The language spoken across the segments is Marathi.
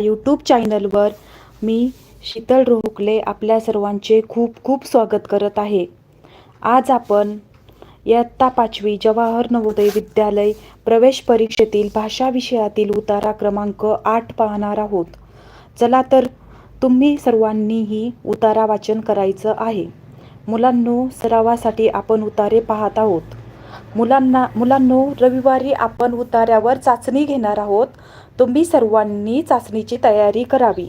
यूट्यूब चॅनलवर मी शीतल रोहकले आपल्या सर्वांचे खूप खूप स्वागत करत आहे. आज आपण इयत्ता पाचवी जवाहर नवोदय विद्यालय प्रवेश परीक्षेतील भाषा विषयातील उतारा क्रमांक आठ पाहणार आहोत. चला तर तुम्ही सर्वांनीही उतारा वाचन करायचं आहे. मुलांनो सरावासाठी आपण उतारे पाहत आहोत. मुलांना मुलांनो रविवारी आपण उतार्यावर चाचणी घेणार आहोत. तुम्ही सर्वांनी चाचणीची तयारी करावी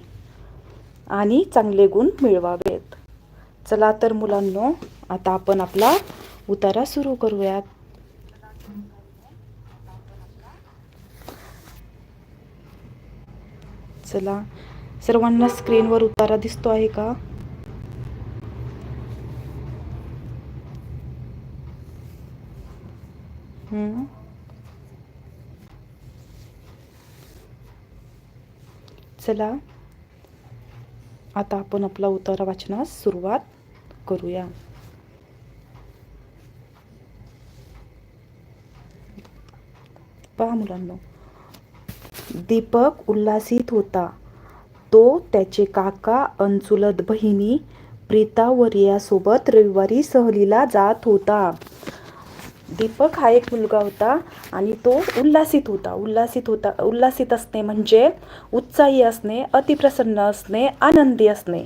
आणि चांगले गुण मिळवावेत. चला तर मुलांनो आता आपण आपला उतारा सुरू करूयात. चला. सर्वांना स्क्रीनवर उतारा दिसतो आहे का? चला. आता आपण आपला उतारा वाचनास सुरुवात करूया. पहा मुलांनो. दीपक उल्हासित होता. तो त्याचे काका अंचुलत बहिणी प्रीता व रियासोबत रविवारी सहलीला जात होता. दीपक हा एक मुलगा होता आणि तो उल्हासित होता. उल्हासित होता उल्हासित असणे म्हणजे उत्साही असणे अतिप्रसन्न असणे आनंदी असणे.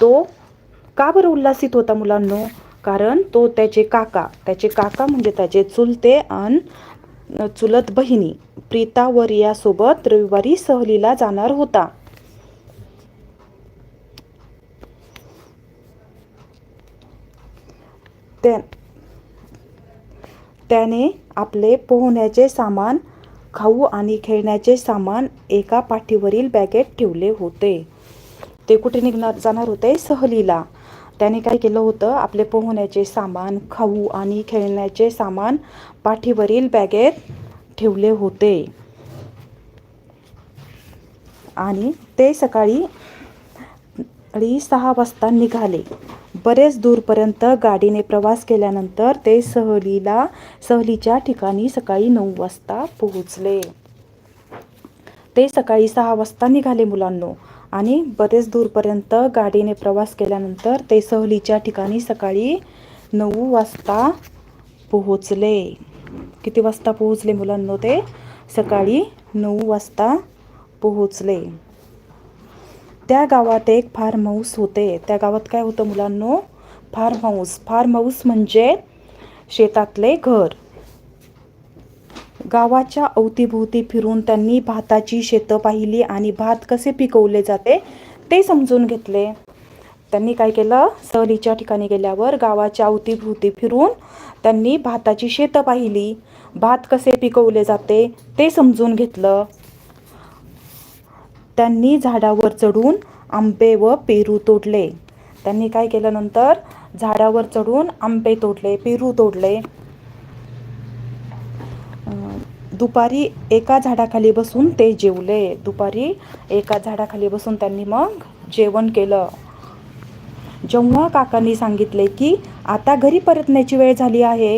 तो का बरं उल्हासित होता मुलांनो? कारण तो त्याचे काका त्याचे काका म्हणजे त्याचे चुलते आणि चुलत बहिणी प्रीता व रियासोबत रविवारी सहलीला जाणार होता. त्या त्याने आपले पोहण्याचे सामान खाऊ आणि खेळण्याचे सामान एका पाठीवरील बॅगेत ठेवले होते. ते कुठे निघणार जाणार होते? सहलीला. त्याने काय केलं होतं? आपले पोहण्याचे सामान खाऊ आणि खेळण्याचे सामान पाठीवरील बॅगेत ठेवले होते. आणि ते सकाळी सहा वाजता निघाले. बरेच दूरपर्यंत गाडीने प्रवास केल्यानंतर ते सहलीला सहलीच्या ठिकाणी सकाळी नऊ वाजता पोहोचले. ते सकाळी सहा वाजता निघाले मुलांनो आणि बरेच दूरपर्यंत गाडीने प्रवास केल्यानंतर ते सहलीच्या ठिकाणी सकाळी नऊ वाजता पोहोचले. किती वाजता पोहोचले मुलांनो ते? सकाळी नऊ वाजता पोहोचले. त्या गावात एक फार्म हाऊस होते. त्या गावात काय होतं मुलांनो? फार्म हाऊस फार्म हाऊस म्हणजे शेतातले घर. गावाच्या अवतीभोवती फिरून त्यांनी भाताची शेतं पाहिली आणि भात कसे पिकवले जाते ते समजून घेतले. त्यांनी काय केलं? सहलीच्या ठिकाणी गेल्यावर गावाच्या अवतीभोवती फिरून त्यांनी भाताची शेतं पाहिली. भात कसे पिकवले जाते ते समजून घेतलं. त्यांनी झाडावर चढून आंबे व पेरू तोडले. त्यांनी काय केलं नंतर झाडावर चढून आंबे तोडले पेरू तोडले. दुपारी एका झाडाखाली बसून ते जेवले. दुपारी एका झाडाखाली बसून त्यांनी मग जेवण केलं. जेव्हा काकांनी सांगितले की आता घरी परतण्याची वेळ झाली आहे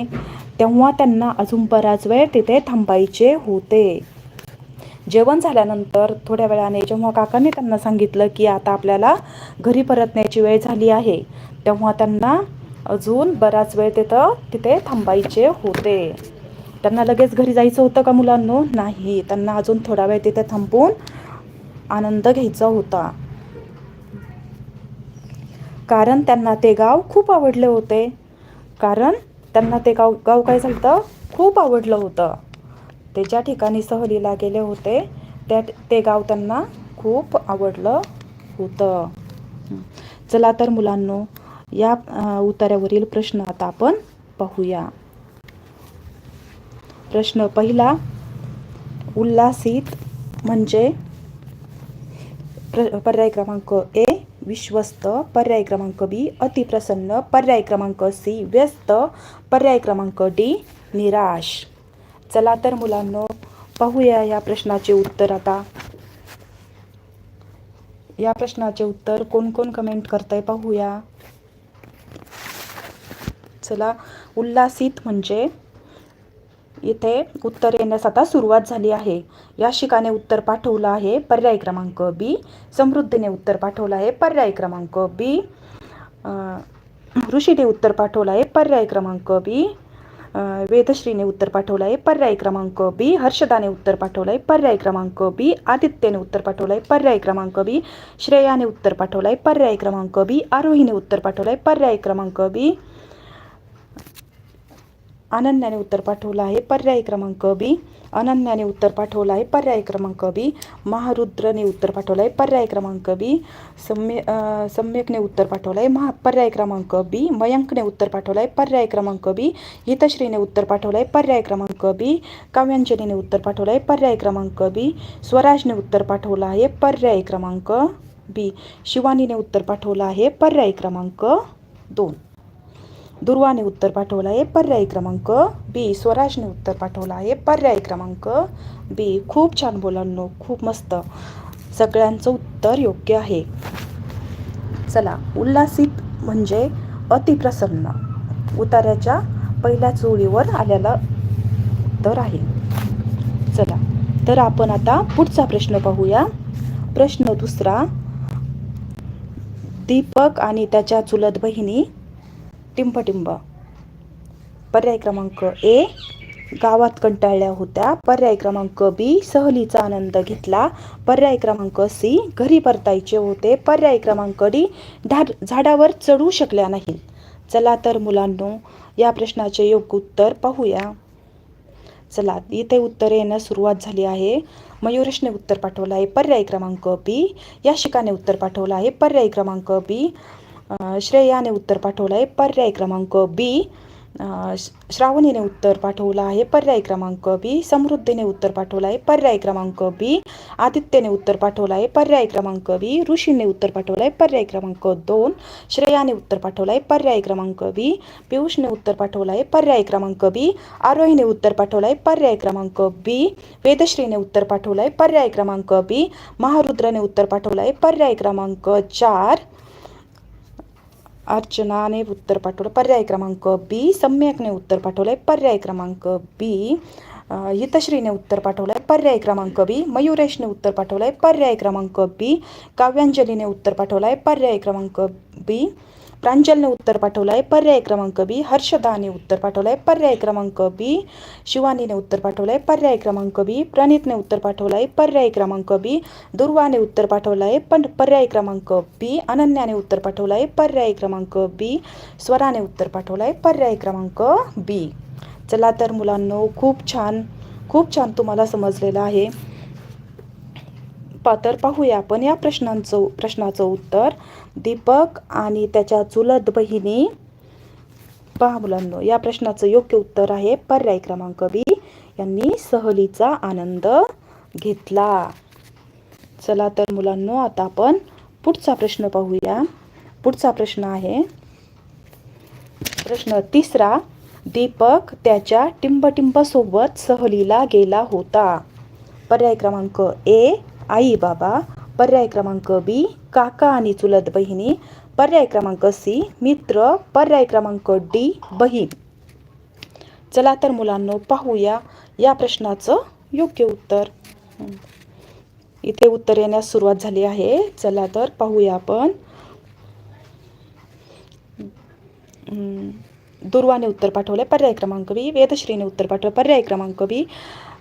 तेव्हा त्यांना अजून बराच वेळ तिथे थांबायचे होते. जेवण झाल्यानंतर थोड्या वेळाने जेव्हा काकांनी त्यांना सांगितलं की आता आपल्याला घरी परतण्याची वेळ झाली आहे तेव्हा त्यांना अजून बराच वेळ तिथं तिथे थांबायचे होते. त्यांना लगेच घरी जायचं होतं का मुलांनो? नाही. त्यांना अजून थोडा वेळ तिथे थांबून आनंद घ्यायचा होता. कारण त्यांना ते गाव खूप आवडले होते. कारण त्यांना ते गाव गाव काय झालं खूप आवडलं होतं. ते ज्या ठिकाणी सहलीला गेले होते त्या ते गाव त्यांना खूप आवडलं होतं. चला तर मुलांनो या उतार्यावरील प्रश्न आता आपण पाहूया. प्रश्न पहिला उल्लासित म्हणजे प्र पर्याय क्रमांक ए विश्वस्त. पर्याय क्रमांक बी अतिप्रसन्न. पर्याय क्रमांक सी व्यस्त. पर्याय क्रमांक डी निराश. चला तर मुलांनो पाहूया या प्रश्नाचे उत्तर आता. या प्रश्नाचे उत्तर कोण कोण कमेंट करतंय पाहूया. चला उल्लासित म्हणजे इथे उत्तर येण्यास आता सुरुवात झाली आहे. याशिकाने उत्तर पाठवलं आहे पर्याय क्रमांक बी. समृद्धीने उत्तर पाठवलं आहे पर्याय क्रमांक बी. ऋषीने उत्तर पाठवलं आहे पर्याय क्रमांक बी. वेदश्रीने उत्तर पाठवलं आहे पर्याय क्रमांक बी हर्षदाने उत्तर पाठवलं आहे पर्याय क्रमांक बी आदित्यने उत्तर पाठवलं आहे पर्याय क्रमांक बी श्रेयाने उत्तर पाठवलं आहे पर्याय क्रमांक बी आरोहीने उत्तर पाठवलं आहे पर्याय क्रमांक बी. अनन्याने उत्तर पाठवलं आहे. पर्याय क्रमांक बी. अनन्याने उत्तर पाठवलं आहे. पर्याय क्रमांक बी. महारुद्रने उत्तर पाठवलं आहे. पर्याय क्रमांक बी. सम्य सम्यकने उत्तर पाठवलं आहे. महा पर्याय क्रमांक बी. मयंकने उत्तर पाठवलं आहे. पर्याय क्रमांक बी. हितश्रीने उत्तर पाठवलं आहे. पर्याय क्रमांक बी. काव्यांजलीने उत्तर पाठवलं आहे. पर्याय क्रमांक बी. स्वराजने उत्तर पाठवलं आहे. पर्याय क्रमांक बी. शिवानीने उत्तर पाठवलं आहे. पर्याय क्रमांक दोन. दुर्वाने उत्तर पाठवलं आहे. पर्याय क्रमांक बी स्वराजने उत्तर पाठवलं आहे. पर्याय क्रमांक बी खूप छान बोलांनो खूप मस्त. सगळ्यांचं उत्तर योग्य आहे. चला उल्हासित म्हणजे अतिप्रसन्न. उतार्याच्या पहिल्या चोळीवर आलेला उत्तर आहे. चला तर आपण आता पुढचा प्रश्न पाहूया. प्रश्न दुसरा दीपक आणि त्याच्या चुलत बहिणी टिंबटिंब पर्याय क्रमांक ए गावात कंटाळल्या होत्या. पर्याय क्रमांक बी सहलीचा आनंद घेतला. पर्याय क्रमांक सी घरी परतायचे होते. पर्याय क्रमांक डी झाडावर चढू शकल्या नाहीत. चला तर मुलांनो या प्रश्नाचे योग्य उत्तर पाहूया. चला इथे उत्तर येण्यास सुरुवात झाली आहे. मयुरेशने उत्तर पाठवलं आहे. पर्याय क्रमांक बी याशिकाने उत्तर पाठवलं आहे. पर्याय क्रमांक बी श्रेयाने उत्तर पाठवलं आहे पर्याय क्रमांक बी श्रावणीने उत्तर पाठवलं आहे पर्याय क्रमांक बी समृद्धीने उत्तर पाठवलं आहे पर्याय क्रमांक बी आदित्यने उत्तर पाठवलं आहे पर्याय क्रमांक बी ऋषीने उत्तर पाठवलं आहे पर्याय क्रमांक दोन श्रेयाने उत्तर पाठवलं आहे पर्याय क्रमांक बी पियुषने उत्तर पाठवलं आहे पर्याय क्रमांक बी आरोहीने उत्तर पाठवलं आहे पर्याय क्रमांक बी वेदश्रीने उत्तर पाठवलं आहे पर्याय क्रमांक बी महारुद्रने उत्तर पाठवलं आहे पर्याय क्रमांक चार अर्चनाने उत्तर पाठवलं पर्याय क्रमांक बी सम्यकने उत्तर पाठवलं आहे पर्याय क्रमांक बी हितश्रीने उत्तर पाठवलं आहे पर्याय क्रमांक बी मयुरेशने उत्तर पाठवलं आहे पर्याय क्रमांक बी काव्यांजलीने उत्तर पाठवलं आहे पर्याय क्रमांक बी प्रांजलने उत्तर पाठवलं आहे पर्याय क्रमांक बी हर्षदाने उत्तर पाठवलं आहे पर्याय क्रमांक बी शिवानीने उत्तर पाठवलं आहे पर्याय क्रमांक बी प्रणितने उत्तर पाठवलं आहे पर्याय क्रमांक बी दुर्वाने उत्तर पाठवलं आहे पण पर्याय क्रमांक बी अनन्याने उत्तर पाठवलं आहे पर्याय क्रमांक बी स्वराने उत्तर पाठवलं आहे पर्याय क्रमांक बी. चला तर मुलांनो खूप छान खूप छान तुम्हाला समजलेलं आहे. पा तर पाहूया आपण या प्रश्नांचं प्रश्नाचं उत्तर. दीपक आणि त्याच्या चुलत बहिणी. पहा मुलांनो या प्रश्नाचं योग्य उत्तर आहे पर्याय क्रमांक बी. यांनी सहलीचा आनंद घेतला. चला तर मुलांनो आता आपण पुढचा प्रश्न पाहूया. पुढचा प्रश्न आहे. प्रश्न तिसरा दीपक त्याच्या टिंबटिंबसोबत सहलीला गेला होता. पर्याय क्रमांक ए आई बाबा पर्याय क्रमांक बी काका आणि चुलत बहिणी पर्याय क्रमांक सी मित्र पर्याय क्रमांक डी बहीण. चला तर मुलांनो पाहूया या प्रश्नाचं योग्य उत्तर. इथे उत्तर येण्यास सुरुवात झाली आहे. चला तर पाहूया आपण. दुर्वाने उत्तर पाठवले पर्याय क्रमांक बी वेदश्रीने उत्तर पाठवलं पर्याय क्रमांक बी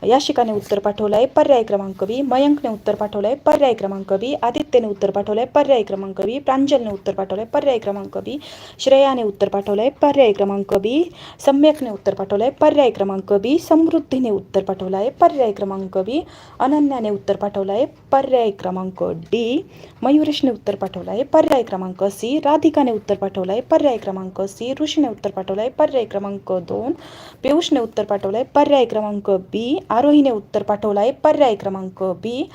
याशिकाने उत्तर पाठवलं आहे पर्याय क्रमांक बी मयंकने उत्तर पाठवलं आहे पर्याय क्रमांक बी आदित्यने उत्तर पाठवलं आहे पर्याय क्रमांक बी प्रांजलने उत्तर पाठवलं आहे पर्याय क्रमांक बी श्रेयाने उत्तर पाठवलं आहे पर्याय क्रमांक बी सम्यकने उत्तर पाठवलं आहे पर्याय क्रमांक बी समृद्धीने उत्तर पाठवलं आहे पर्याय क्रमांक बी अनन्याने उत्तर पाठवलं आहे पर्याय क्रमांक डी मयुरेशने उत्तर पाठवलं आहे पर्याय क्रमांक सी राधिकाने उत्तर पाठवलं आहे पर्याय क्रमांक सी ऋषीने उत्तर पाठवलं आहे पर्याय क्रमांक दोन पियुषने उत्तर पाठवलं आहे पर्याय क्रमांक बी आरोहीने उत्तर पाठवलं आहे पर्याय क्रमांक बी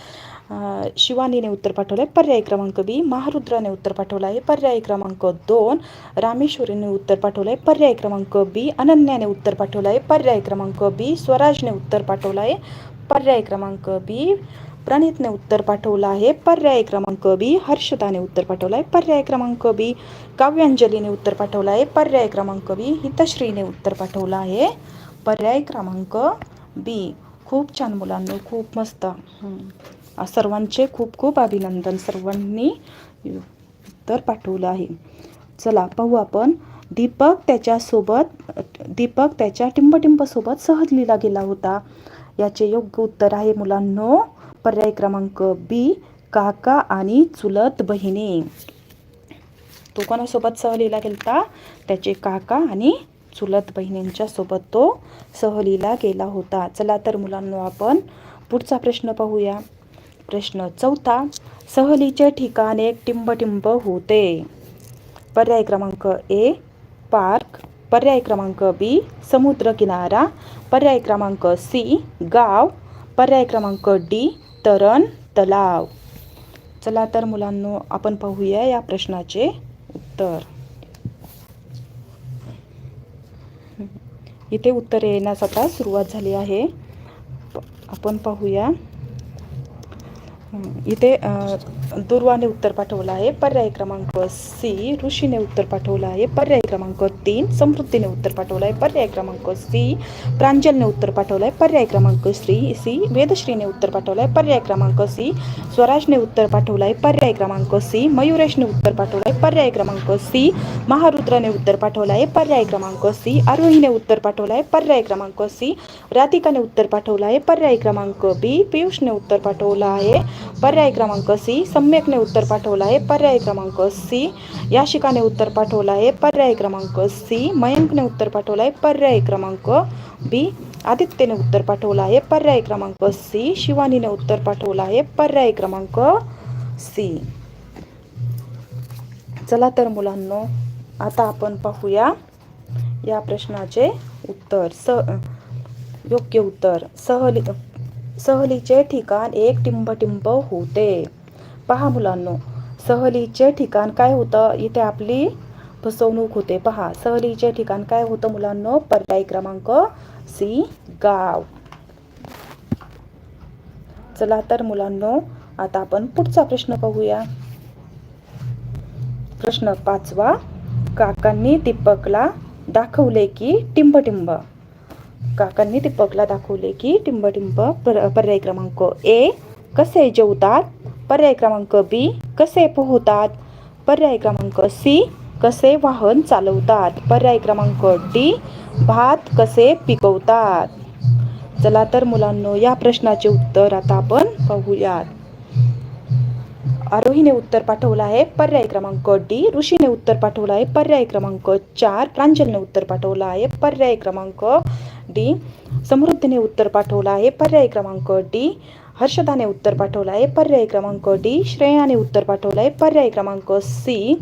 शिवानीने उत्तर पाठवलं आहे पर्याय क्रमांक बी महारुद्राने उत्तर पाठवलं आहे पर्याय क्रमांक दोन रामेश्वरीने उत्तर पाठवलं आहे पर्याय क्रमांक बी अनन्याने उत्तर पाठवलं आहे पर्याय क्रमांक बी स्वराजने उत्तर पाठवलं आहे पर्याय क्रमांक बी प्रणितने उत्तर पाठवलं आहे पर्याय क्रमांक बी हर्षदाने उत्तर पाठवलं आहे पर्याय क्रमांक बी काव्यांजलीने उत्तर पाठवलं आहे पर्याय क्रमांक बी हितश्रीने उत्तर पाठवलं आहे पर्याय क्रमांक बी खूप छान मुलांनो खूप मस्त. सर्वांचे खूप खूप अभिनंदन सर्वांनी. उत्तर पाठवलं आहे. चला पाहू आपण. दीपक त्याच्यासोबत दीपक त्याच्या टिंबटिंबसोबत सहलीला गेला होता. याचे योग्य उत्तर आहे मुलांनो. पर्याय क्रमांक बी काका आणि चुलत बहिणी. तो कोणासोबत सहलीला गेलता? त्याचे काका आणि चुलत बहिणींच्या सोबत तो सहलीला गेला होता. चला तर मुलांनो आपण पुढचा प्रश्न पाहूया. प्रश्न चौथा सहलीचे ठिकाण एक टिंबटिंब होते. पर्याय क्रमांक ए पार्क. पर्याय क्रमांक बी समुद्रकिनारा. पर्याय क्रमांक सी गाव. पर्याय क्रमांक डी तरण तलाव. चला तर मुलांनो आपण पाहूया या प्रश्नाचे उत्तर. इथे उत्तर येण्यास आता सुरुवात झाली आहे. आपण पाहूया. इथे दुर्वाने उत्तर पाठवलं आहे पर्याय क्रमांक सी ऋषीने उत्तर पाठवलं आहे पर्याय क्रमांक तीन समृद्धीने उत्तर पाठवलं आहे पर्याय क्रमांक सी प्रांजलने उत्तर पाठवलं आहे पर्याय क्रमांक श्री सी वेदश्रीने उत्तर पाठवलं आहे पर्याय क्रमांक सी स्वराजने उत्तर पाठवलं आहे पर्याय क्रमांक सी मयुरेशने उत्तर पाठवलं आहे पर्याय क्रमांक सी महारुद्राने उत्तर पाठवलं आहे पर्याय क्रमांक सी आरोहीने उत्तर पाठवलं आहे पर्याय क्रमांक सी राधिकाने उत्तर पाठवलं आहे पर्याय क्रमांक बी पियुषने उत्तर पाठवलं आहे पर्याय क्रमांक सी सम्यकने उत्तर पाठवलं आहे. पर्याय क्रमांक सी याशिकाने उत्तर पाठवलं आहे. पर्याय क्रमांक सी मयंकने उत्तर पाठवलं आहे. पर्याय क्रमांक बी आदित्यने उत्तर पाठवलं आहे. पर्याय क्रमांक सी शिवानीने उत्तर पाठवलं आहे. पर्याय क्रमांक सी. चला तर मुलांनो आता आपण पाहूया या प्रश्नाचे उत्तर. स योग्य उत्तर. सहली सहलीचे ठिकाण एक टिंबटिंब होते. पहा मुलांनो सहलीचे ठिकाण काय होतं? इथे आपली फसवणूक होते. पहा सहलीचे ठिकाण काय होतं मुलांनो? पर्याय क्रमांक सी गाव. चला तर मुलांनो आता आपण पुढचा प्रश्न पाहूया. प्रश्न पाचवा काकांनी दीपकला दाखवले की टिंबटिंब. काकांनी दीपकला दाखवले की टिंबटिंब पर पर्याय क्रमांक ए कसे जेवतात? पर्याय क्रमांक बी कसे पोहतात? पर्याय क्रमांक सी कसे वाहन चालवतात? पर्याय क्रमांक डी भात कसे पिकवतात? चला तर मुलांनो या प्रश्नाचे उत्तर आता आपण पाहूयात. आरोहीने उत्तर पाठवलं आहे पर्याय क्रमांक डी ऋषीने उत्तर पाठवलं आहे पर्याय क्रमांक चार प्रांजलने उत्तर पाठवलं आहे पर्याय क्रमांक डी. समृद्धीने उत्तर पाठवलं आहे. पर्याय क्रमांक डी. हर्षदाने उत्तर पाठवलं आहे. पर्याय क्रमांक डी. श्रेयाने उत्तर पाठवलं आहे. पर्याय क्रमांक सी.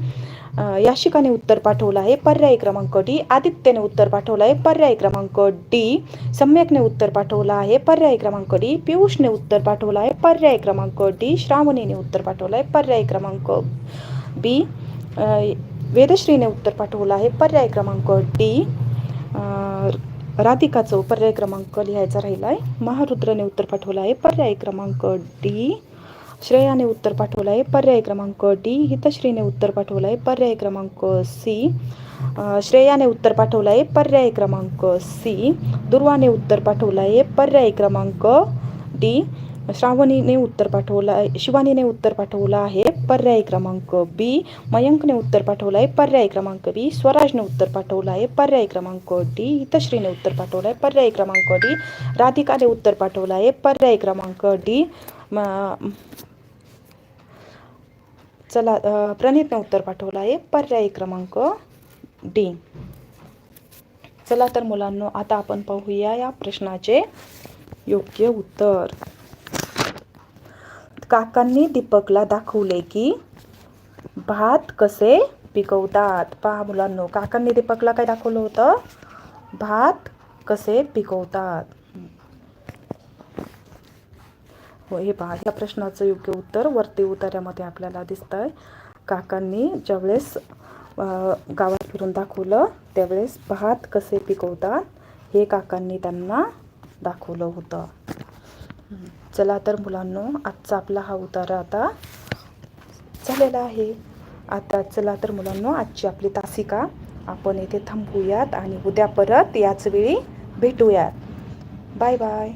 याशिकाने उत्तर पाठवलं आहे. पर्याय क्रमांक डी. आदित्यने उत्तर पाठवलं आहे. पर्याय क्रमांक डी. सम्यकने उत्तर पाठवलं आहे. पर्याय क्रमांक डी. पियुषने उत्तर पाठवलं आहे. पर्याय क्रमांक डी. श्रावणीने उत्तर पाठवलं आहे. पर्याय क्रमांक बी. वेदश्रीने उत्तर पाठवलं आहे. पर्याय क्रमांक डी. राधिका राधिकाचं पर्याय क्रमांक लिहायचा राहिला आहे महारुद्रने उत्तर पाठवलं आहे पर्याय क्रमांक डी श्रेयाने उत्तर पाठवलं आहे पर्याय क्रमांक डी हितश्रीने उत्तर पाठवलं आहे पर्याय क्रमांक सी श्रेयाने उत्तर पाठवलं आहे पर्याय क्रमांक सी दुर्वाने उत्तर पाठवलं आहे पर्याय क्रमांक डी श्रावणीने उत्तर पाठवलं आहे शिवानीने उत्तर पाठवलं आहे. पर्याय क्रमांक बी मयंकने उत्तर पाठवलं आहे पर्याय क्रमांक बी स्वराजने उत्तर पाठवलं आहे पर्याय क्रमांक डी हितश्रीने उत्तर पाठवलं आहे पर्याय क्रमांक डी राधिकाने उत्तर पाठवलं आहे पर्याय क्रमांक डी चला प्रणितने उत्तर पाठवलं आहे पर्याय क्रमांक डी चला तर मुलांनो आता आपण पाहूया या प्रश्नाचे योग्य उत्तर. काकांनी दीपकला दाखवले की भात कसे पिकवतात. पहा मुलांनो काकांनी दीपकला काय दाखवलं होतं? भात कसे पिकवतात. हो हे पहा या प्रश्नाचं योग्य उत्तर वरती उतार्यामध्ये आपल्याला दिसतं आहे काकांनी ज्यावेळेस गावात फिरून दाखवलं त्यावेळेस भात कसे पिकवतात हे काकांनी त्यांना दाखवलं होतं. चला तर मुलांनो आजचा आपला हा उतारा आता झालेला आहे. आता चला तर मुलांनो आजची आपली तासिका आपण येथे थांबूयात आणि उद्या परत याच वेळी भेटूयात. Bye bye.